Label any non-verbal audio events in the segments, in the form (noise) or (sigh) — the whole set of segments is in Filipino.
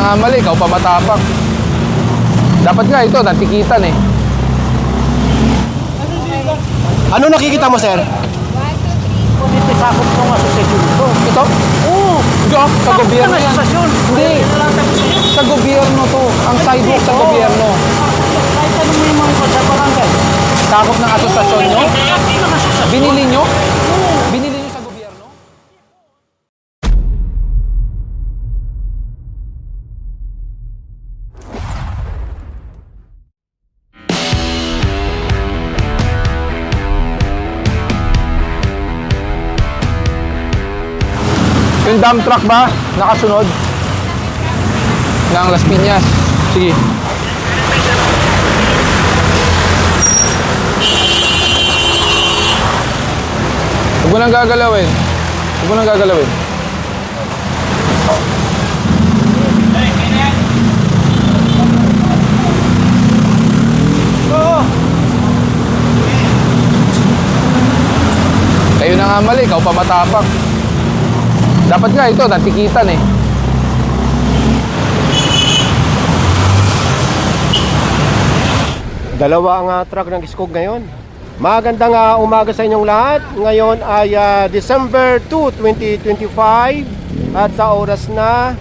nga mali, ikaw pa matapang. Dapat nga ito, natikitan eh. Ano nakikita mo, sir? Dito sakop ng asosasyon ito. Ito? Oo. Oh, sa gobyerno yan. Hindi. Sa gobyerno to. Ang sidewalk sa gobyerno. Kahit ano mo yung mga sa barangay. Sakop ng asosasyon nyo? Binili nyo? Yung dump truck ba? Nakasunod? Ng Las Piñas. Sige. Huwag mo nang gagalawin. Huwag mo nang gagalawin. Kayo na nga mali, ikaw pa matapang. Dapat nga ito, natikitan eh. Dalawa ang ah, truck ng Iskog ngayon. Magandang ah, umaga sa inyong lahat. Ngayon ay ah, December 2, 2025 at sa oras na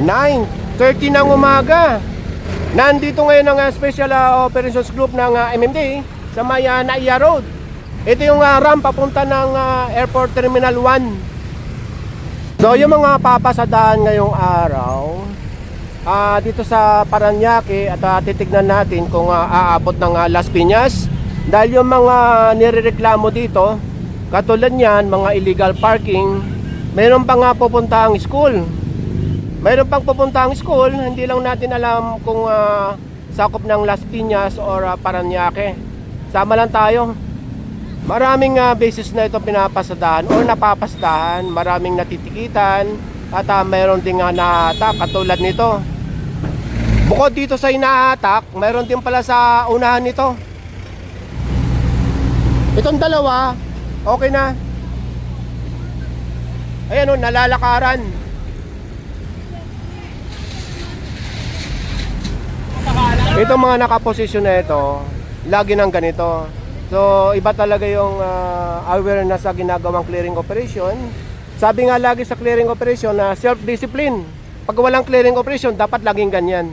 9.30 ng umaga. Nandito ngayon ang ah, Special ah, Operations Group ng ah, MMD sa may ah, Naiya Road. Ito yung ah, ramp papunta ng ah, Airport Terminal 1. So yung mga papasadaan ngayong araw, ah dito sa Paranaque at ah, titignan natin kung ah, aabot ng ah, Las Piñas. Dahil yung mga nirereklamo dito katulad niyan mga illegal parking mayroon pa nga pupuntahang school. Mayroon pang pupuntahang school hindi lang natin alam kung ah, sakop ng Las Piñas or ah, Paranaque. Sama lang tayo Maraming ah, beses na ito pinapasadahan or napapasdahan, maraming natitikitan at ah, mayroon ding uh, naatak katulad nito. Bukod dito sa inaatak, mayroon din pala sa unahan nito. Itong dalawa, okay na. Ayan o, nalalakaran. Itong mga nakaposisyon na ito, lagi nang ganito. So, iba talaga yung ah, awareness sa ginagawang clearing operation. Sabi nga lagi sa clearing operation na self-discipline. Pag walang clearing operation, dapat laging ganyan.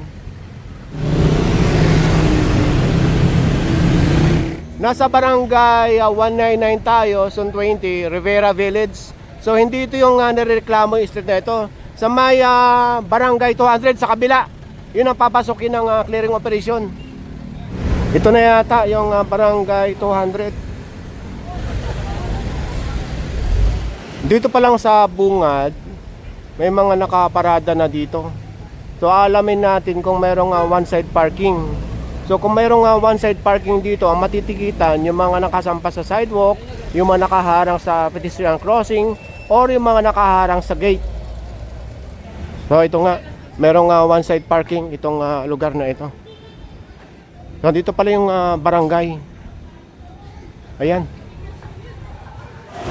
Nasa barangay ah, 199 tayo, Zone 20, Rivera Village. So, hindi ito yung uh, nireklamo yung street na ito. Sa may ah, barangay 200 sa kabila, yun ang papasokin ng ah, clearing operation. Ito na yata yung ah, barangay 200. Dito pa lang sa bungad, may mga nakaparada na dito. So alamin natin kung mayroong ah, one side parking. So kung mayroong ah, one side parking dito, ang matitikitan yung mga nakasampa sa sidewalk, yung mga nakaharang sa pedestrian crossing, or yung mga nakaharang sa gate. So ito nga, mayroong ah, one side parking itong ah, lugar na ito. So, dito pala yung ah, barangay. Ayan.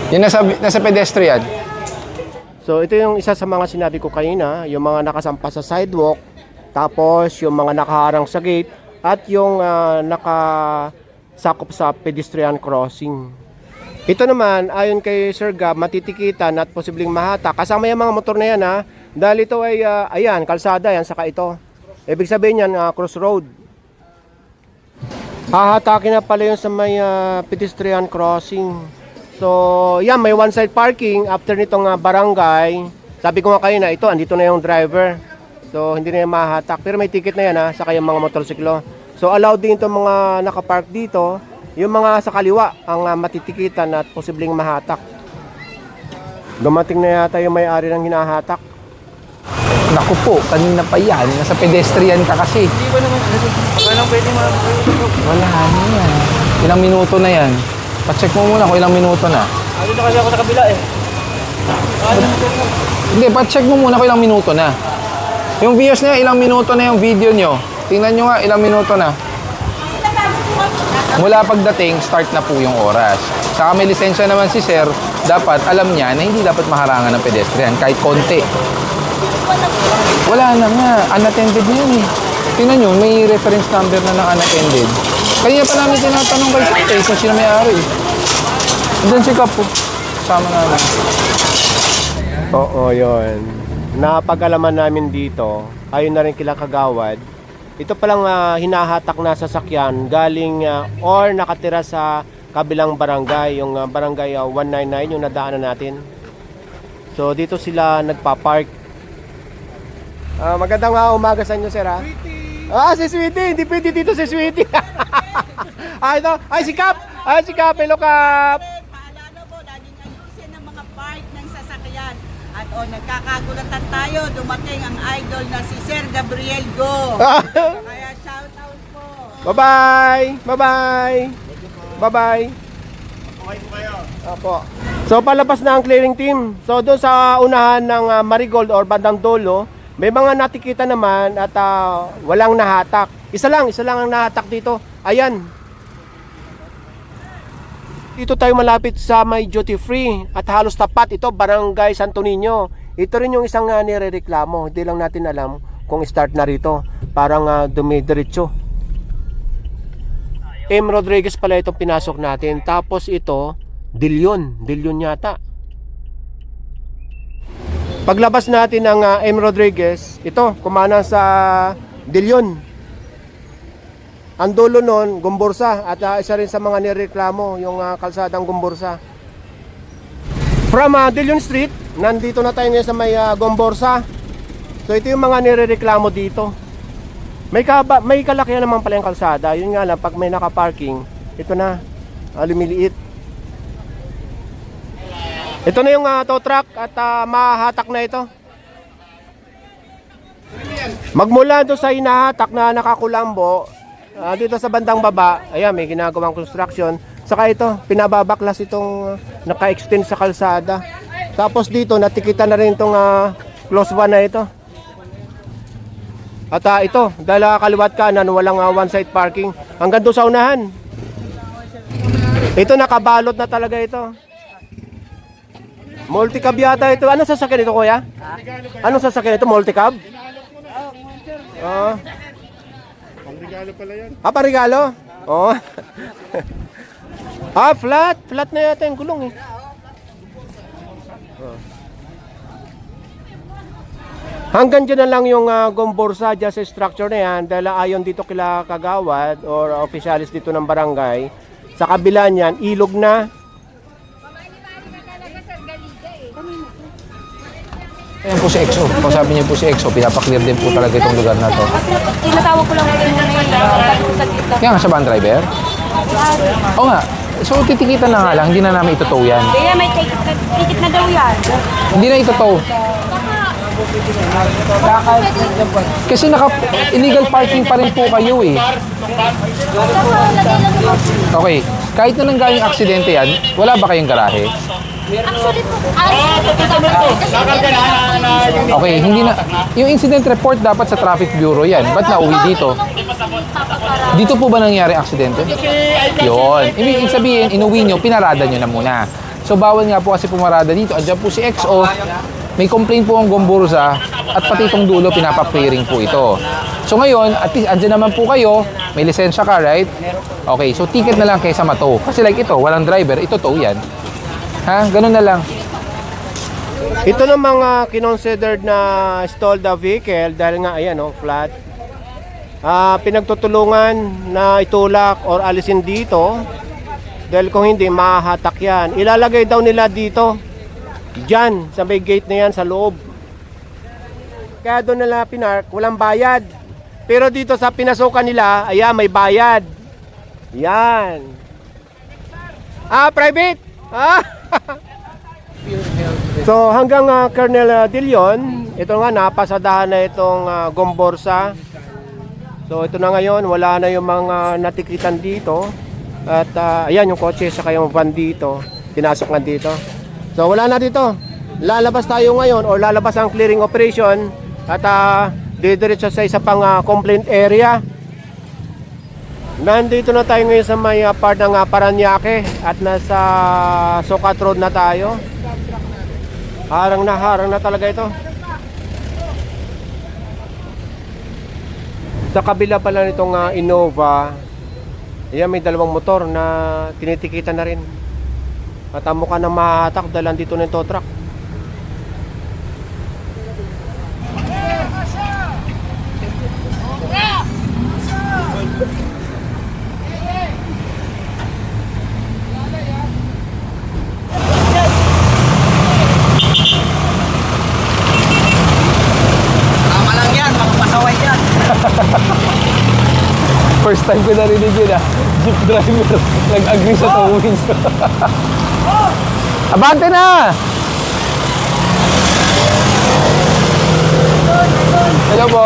Yung nasa, nasa pedestrian. So ito yung isa sa mga sinabi ko kanina, yung mga nakasampa sa sidewalk, tapos yung mga nakaharang sa gate, at yung ah, nakasakop sa pedestrian crossing. Ito naman, ayon kay Sir Gab, matitikitan at posibleng mahata. Kasama yung mga motor na yan ha, dahil ito ay, ah, ayan, kalsada yan, saka ito. Ibig sabihin yan, ah, crossroad. Hahatakin na pala yun sa may ah, pedestrian crossing. So, yan, may one side parking after nitong ah, barangay. Sabi ko nga kayo na ito, andito na yung driver. So, hindi na yan mahatak. Pero may ticket na yan ha, sa kayong mga motorsiklo. So, allowed din itong mga nakapark dito. Yung mga sa kaliwa, ang ah, matitikitan at posibleng mahatak. Dumating na yata yung may-ari ng hinahatak. Naku po, kanina pa yan. Nasa pedestrian ka kasi. Hindi ba naman, wala nang pwede mga Wala na yan. Ilang minuto na yan. Pa-check mo muna kung ilang minuto na. Ano na kasi ako sa kabila eh. Ano Hindi, pa-check mo muna kung ilang minuto na. Yung views na ilang minuto na yung video nyo. Tingnan nyo nga, ilang minuto na. Mula pagdating, start na po yung oras. Saka may lisensya naman si sir, dapat alam niya na hindi dapat maharangan ng pedestrian kahit konti. Wala na nga. Unattended na yan eh. Tingnan nyo, may reference number na ng unattended. Kaya pa namin tinatanong kay Tatay kung sino may-ari. Andun si Kapo. Kasama namin. Oo, yun. Napag-alaman namin dito, ayon na rin kila Kagawad, ito palang ah, hinahatak na sasakyan galing ah, or nakatira sa kabilang barangay, yung ah, barangay ah, 199, yung nadaanan natin. So dito sila nagpa-park. Ah, magandang ah, umaga sa inyo, sir. ah. Ah, si Sweetie! Hindi pwede dito si Sweetie! (laughs) ah, ito. Ay, si Kap! Ay, si Kap! Hello, Kap! Paalala mo, laging ayusin ang mga part ng sasakyan. At o, nagkakagulatan tayo, dumating ang idol na si Sir Gabriel Go. (laughs) Kaya shout out po. Bye-bye! Bye-bye! Bye-bye! Opo. So palabas na ang clearing team. So doon sa unahan ng ah, Marigold or bandang Dolo, may mga natikita naman at ah, walang nahatak. Isa lang, isa lang ang nahatak dito. Ayan. Dito tayo malapit sa may duty free at halos tapat ito Barangay Santo Niño. Ito rin yung isang uh, nirereklamo. Hindi lang natin alam kung start na rito. Parang uh, dumidiretso. M. Rodriguez pala itong pinasok natin. Tapos ito, Dilyon. Dilyon yata. Paglabas natin ng ah, M. Rodriguez, ito, kumana sa Dilyon. Ang dulo nun, Gumbursa. At ah, isa rin sa mga nireklamo, yung ah, kalsadang Gumbursa. From ah, Dilyon Street, nandito na tayo ngayon sa may ah, Gumbursa. So ito yung mga nirereklamo dito. May kaba, may kalakihan naman pala yung kalsada. Yun nga lang pag may naka-parking, ito na ah, lumiliit. Ito na yung uh, tow truck at ah, mahahatak na ito. Magmula doon sa hinahatak na nakakulambo, ah, dito sa bandang baba, ayan may ginagawang construction. Saka ito, pinababaklas itong ah, naka-extend sa kalsada. Tapos dito, natikita na rin itong ah, close one na ito. At ah, ito, dahil ah, kaliwat kanan, walang ah, one-side parking. Hanggang doon sa unahan. Ito, nakabalot na talaga ito. Multicab yata ito. Ano sasakyan ito, kuya? Ano sasakyan ito? Multicab? Ah. Pangregalo pala yan. Ah, pangregalo? Oo. (laughs) ah, flat. Flat na yata yung gulong eh. Ah. Hanggang dyan na lang yung uh, gomborsa dyan sa structure na yan dahil ayon dito kila kagawad or opisyalis dito ng barangay. Sa kabila niyan, ilog na. Ayan po si EXO. Kung sabi niyo po si EXO, pinapaklear din po talaga itong lugar na to. Kasi tinatawag ko lang yung muna yung sa dito. Kaya nga sa van driver? Oo nga. So titikitan na nga lang, hindi na namin itutow yan. Kaya may ticket na, ticket na daw yan. Hindi na itutow. Kasi naka illegal parking pa rin po kayo eh. Okay, kahit na nanggaling aksidente yan, wala ba kayong garahe? Actually po, ah, kasi Okay, hindi na yung incident report dapat sa traffic bureau yan. Ba't nauwi dito? Dito po ba nangyari ang aksidente? Yun. Ibig sabihin, inuwi nyo, pinarada nyo na muna. So bawal nga po kasi pumarada dito. Andiyan po si XO, may complaint po ang Gomburza at pati itong dulo pinapa-clearing po ito. So ngayon, at least andyan naman po kayo, may lisensya ka, right? Okay, so ticket na lang kaysa mato. Kasi like ito, walang driver, ito tow yan. Ha? Ganun na lang. Ito ng mga kinonsidered na stalled the vehicle dahil nga ayan oh, flat. Ah, pinagtutulungan na itulak or alisin dito dahil kung hindi mahahatak yan. Ilalagay daw nila dito Diyan, sa may gate na yan sa loob. Kaya doon nila pinark, walang bayad. Pero dito sa pinasukan nila, ayan, may bayad. Yan. Ah, private? Ah! (laughs) so hanggang uh, Colonel uh, ito nga napasadahan na itong uh, Gomborsa. So ito na ngayon, wala na yung mga natikitan dito. At ah, ayan yung kotse sa yung van dito, pinasok na dito. So wala na dito. Lalabas tayo ngayon or lalabas ang clearing operation at uh, didiretso sa isa pang ah, complaint area. Nandito na tayo ngayon sa may ah, part ng ah, Paranaque at nasa Sukat Road na tayo. Harang na, harang na talaga ito. Sa kabila pala nitong uh, Innova, yan may dalawang motor na tinitikitan na rin. At ang mukha na mahatak dahil dito ng tow truck. First time ko narinig yun ah. Jeep driver, nag-agree sa towing. (laughs) Abante na! Hello po.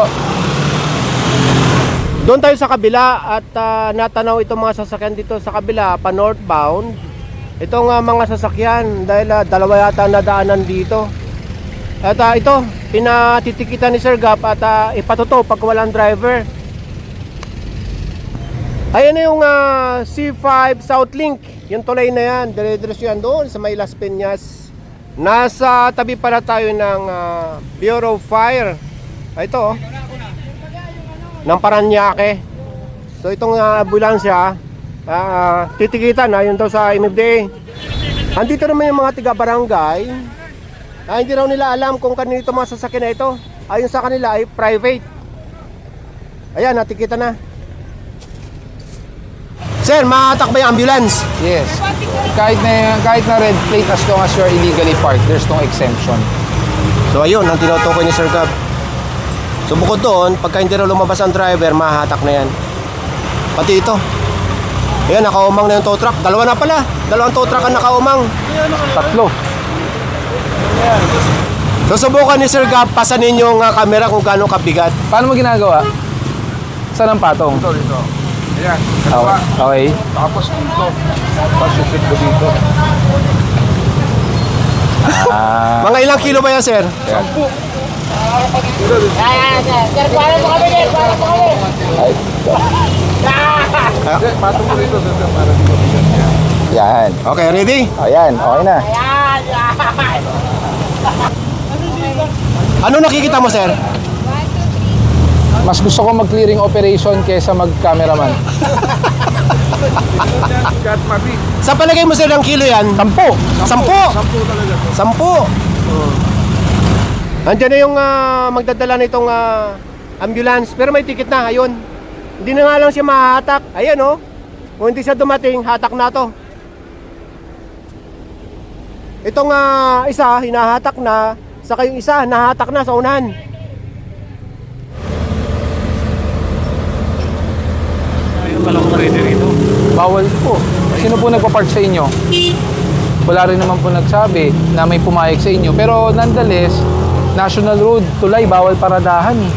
Doon tayo sa kabila at ah, natanaw itong mga sasakyan dito sa kabila pa northbound. Itong ah, mga sasakyan dahil ah, dalawa yata nadaanan dito. At ah, ito, pinatitikitan ni Sir Gap at uh, ipatuto pag walang driver. Ayan na yung ah, C5 South Link. Yung tulay na yan, dire-diretso yan doon sa may Las Peñas. Nasa tabi pala tayo ng ah, Bureau of Fire. Ah, Ito oh ng Paranaque. So itong uh, ambulansya, ah, titikitan na yun daw sa MFDA. Andito naman yung mga tiga-barangay. Ah, hindi raw nila alam kung kanino itong mga sasakyan na ito. Ayon sa kanila ay private. Ayan, natikitan na. Sir, maatak ba yung ambulance? Yes. Kahit na, kahit na red plate as long as you're illegally parked, there's no exemption. So ayun, ang tinutukoy ni Sir Gab. So bukod doon, pagka hindi raw lumabas ang driver, mahahatak na yan. Pati ito. Ayan, nakaumang na yung tow truck. Dalawa na pala. Dalawang tow truck ang nakaumang. Tatlo. So subukan ni Sir Gab, pasanin yung uh, camera kung gaano kabigat. Paano mo ginagawa? Saan ang patong? Dito, dito. Ayan, Okay. okay. tapos dito. Tapos susit ko dito. Ah, Mga ilang kilo ba yan, Sir? Hindi, patong mo rito. Dito, para di mabigat yan. Okay, ready? Ayan, okay na. Ano nakikita mo, Sir? Mas gusto ko mag-clearing operation kesa mag-cameraman. Kat mabi. Sa palagay mo, Sir, ng kilo yan? Sampo! Sampo! Sampu talaga to. Sampo! Andiyan na yung ah, magdadala nitong ah, ambulance. Pero may ticket na, ayun. Hindi na nga lang siya mahahatak. Ayan, oh. Kung hindi siya dumating, hatak na to. Itong ah, isa, hinahatak na. Saka yung isa, nahatak na sa unahan. Bawal po. Sino po nagpa-park sa inyo? Wala rin naman po nagsabi na may pumayag sa inyo. Pero nonetheless, National Road, tulay, bawal paradahan eh.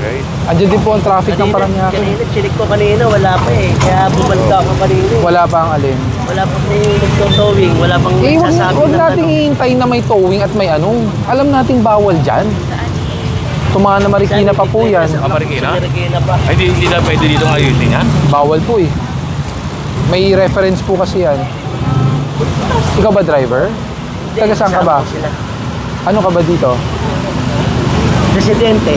Okay. Andiyan din po ang traffic ng Paranaque. Kanina, chinik ko kanina, wala pa eh. Kaya bumalik ako kanina eh. Wala pa ang alin. Wala pa may nagtotowing, wala pang Eh, nagsasabi wag ng nating ano. ihintayin na may towing at may ano. Alam nating bawal dyan. Tumana Marikina pa po yan. Sa Marikina? Marikina pa. Ay, hindi, hindi na pwede dito ayusin yan? Bawal po eh. May reference po kasi yan. Ikaw ba driver? Taga saan ka ba? Ano ka ba dito? Residente.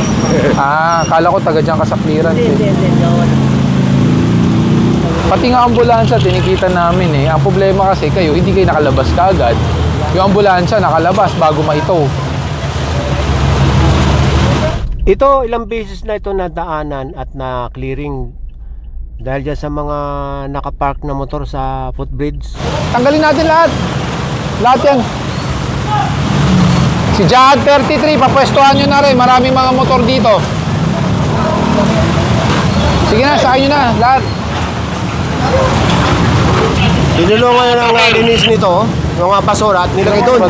Ah, kala ko taga dyan ka sa clearance Hindi, eh. hindi, hindi. No. Pati nga ambulansya, tinikita namin eh. Ang problema kasi kayo, hindi kayo nakalabas kaagad. Yung ambulansya, nakalabas bago maitow. Ito, ilang beses na ito nadaanan at na clearing dahil dyan sa mga nakapark na motor sa footbridge. Tanggalin natin lahat. Lahat yan. Si Jahad 33, papwestuhan nyo na rin. Maraming mga motor dito. Sige na, sakay nyo na. Lahat. Tinulungan na ng linis nito, yung mga basura at nilagay doon.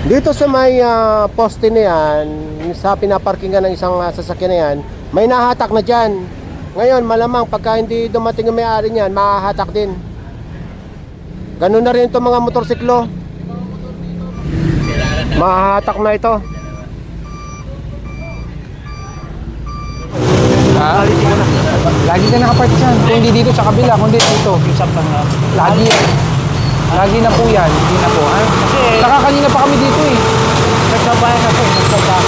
Dito sa may ah, poste na yan, sa pinaparkingan ng isang ah, sasakyan na yan, may nahatak na dyan. Ngayon, malamang pagka hindi dumating ang may-ari niyan, mahahatak din. Ganun na rin itong mga motorsiklo. Mahahatak na ito. Ha? Lagi ka nakapark dyan. Kung hindi dito sa kabila, kundi dito. Lagi yan. Lagi na po yan. Hindi na po. Ha? Saka kanina pa kami dito eh. Nagsabayan ako, nagsabayan.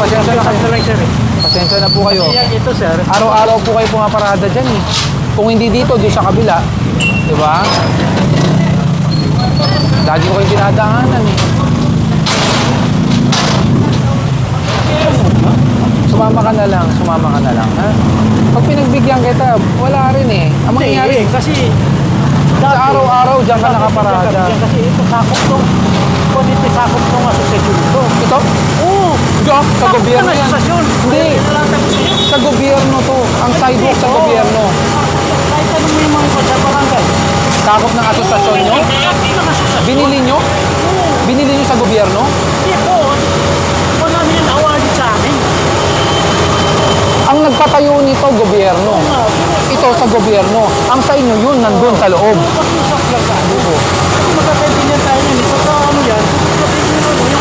pasensya na kayo. Lang sir eh. Pasensya na po kayo. Yan ito sir. Araw-araw po kayo pumaparada dyan eh. Kung hindi dito, doon sa kabila. Di ba? Lagi ko kayong dinadaanan eh. Sumama ka na lang, sumama ka na lang, ha? Pag pinagbigyan kita, wala rin eh. Ang mangyayari, eh, kasi sa araw-araw dyan ka nakaparada. dyan Kasi ito sakop nung kung ito sakop nung asosasyon ito. Ito? Oo. Diyan, sa gobyerno yan. Hindi, sa gobyerno to. Ang sidewalk sa gobyerno. Kahit ano mo yung mga sa barangay. Sakop ng asosasyon nyo? Binili nyo? Binili nyo sa gobyerno? Hindi po. Wala namin yung awarded sa amin. Ang nagpatayo nito, gobyerno. Ito sa gobyerno. Ang sa inyo yun, nandun sa loob. Pag-usap lang tayo nun, ito sa ano yan, ano, yung.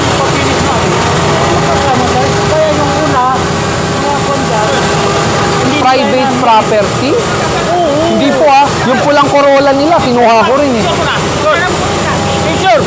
Magkasama tayo. Kaya yung una, mga kondyan, Private property? Oo. Hindi po ah. Yung pulang Corolla nila, kinuha ko rin eh. Picture!